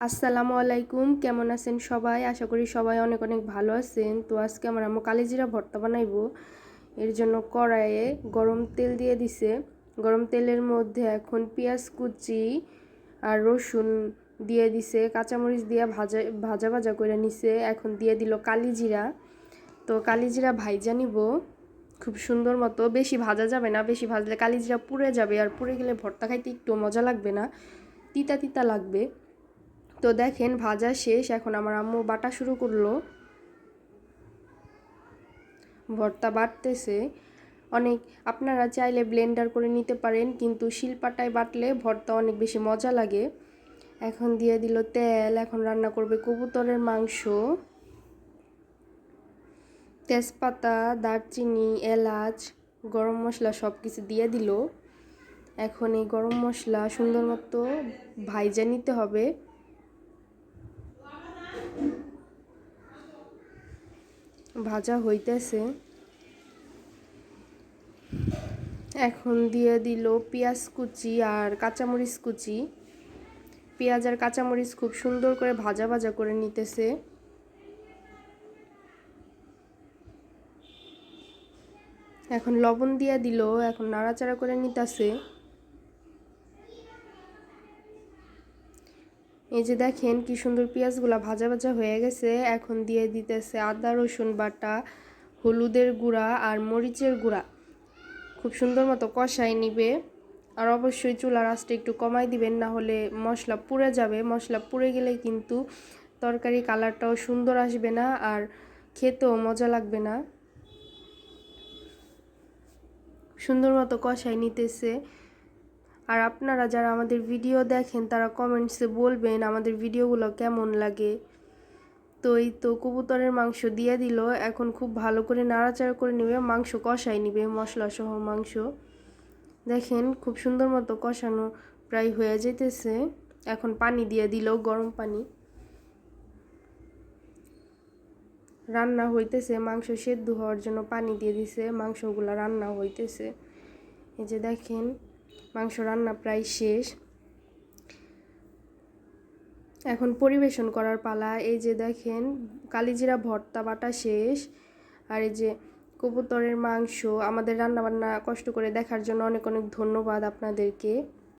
আসসালামু আলাইকুম, কেমন আছেন সবাই? আশা করি সবাই অনেক অনেক ভালো আছেন। তো আজকে আমার আম্মু কালিজিরা ভর্তা বানাইবো। এর জন্য কড়াইয়ে গরম তেল দিয়ে দিছে। গরম তেলের মধ্যে এখন পেঁয়াজ কুচি আর রসুন দিয়ে দিছে। কাঁচামরিচ দিয়ে ভাজা ভাজা ভাজা করে নিছে। এখন দিয়ে দিল কালিজিরা। তো কালিজিরা ভাইজা নিব। খুব সুন্দর মতো। বেশি ভাজা যাবে না। বেশি ভাজলে কালিজিরা পুড়ে যাবে। আর পুড়ে গেলে ভর্তা খাইতে একটু মজা লাগবে না। তিতা তিতা লাগবে। তো দেখেন, ভাজা শেষ। এখন আমার আম্মু বাটা শুরু করল। ভর্তা বাটতেছে। অনেক, আপনারা চাইলে ব্লেন্ডার করে নিতে পারেন, কিন্তু শিলপাটায় বাটলে ভর্তা অনেক বেশি মজা লাগে। এখন দিয়ে দিল তেল। এখন রান্না করবে কবুতরের মাংস। তেজপাতা, দারচিনি, এলাচ, গরম মশলা সব কিছু দিয়ে দিল। এখন এই গরম মশলা সুন্দর মতো ভাইজা নিতে হবে। ভাজা হইতেছে। এখন দিয়ে দিল পেঁয়াজ কুচি আর কাঁচামরিচ কুচি। পেঁয়াজ আর কাঁচামরিচ খুব সুন্দর করে ভাজা ভাজা করে নিতেছে। এখন লবণ দিয়ে দিল, এখন নাড়াচাড়া করে নিতেছে। এই যে দেখেন কি সুন্দর পেঁয়াজগুলো ভাজা ভাজা হয়ে গেছে। এখন দিয়ে দিতেছে আদা, রসুন বাটা, হলুদের গুঁড়া আর মরিচের গুঁড়া। খুব সুন্দর মতো কষাই নিবে। আর অবশ্যই চুলার আঁচটা একটু কমাই দিবেন, না হলে মশলা পুড়ে যাবে। মশলা পুড়ে গেলে কিন্তু তরকারি কালারটাও সুন্দর আসবে না আর খেতেও মজা লাগবে না। সুন্দর মতো কষাই নিতেছে। আর আপনারা যারা আমাদের ভিডিও দেখেন, তারা কমেন্টসে বলবেন আমাদের ভিডিওগুলো কেমন লাগে। তো এই তো কবুতরের মাংস দিয়ে দিল। এখন খুব ভালো করে নাড়াচাড়া করে নেবে। মাংস কষাই নিবে মশলা সহ মাংস। দেখেন খুব সুন্দর মতো কষানো প্রায় হয়ে যেতেছে এখন পানি দিয়ে দিল, গরম পানি। রান্না হইতেছে, মাংস সেদ্ধ হওয়ার জন্য পানি দিয়ে দিছে, মাংসগুলো রান্না হইতেছে। এই যে দেখেন মাংস রান্না প্রায় শেষ। এখন পরিবেশন করার পালা। এই যে দেখেন, কালিজিরা ভর্তা বাটা শেষ। আর এই যে কবুতরের মাংস, আমাদের রান্নাবান্না কষ্ট করে দেখার জন্য অনেক অনেক ধন্যবাদ আপনাদেরকে।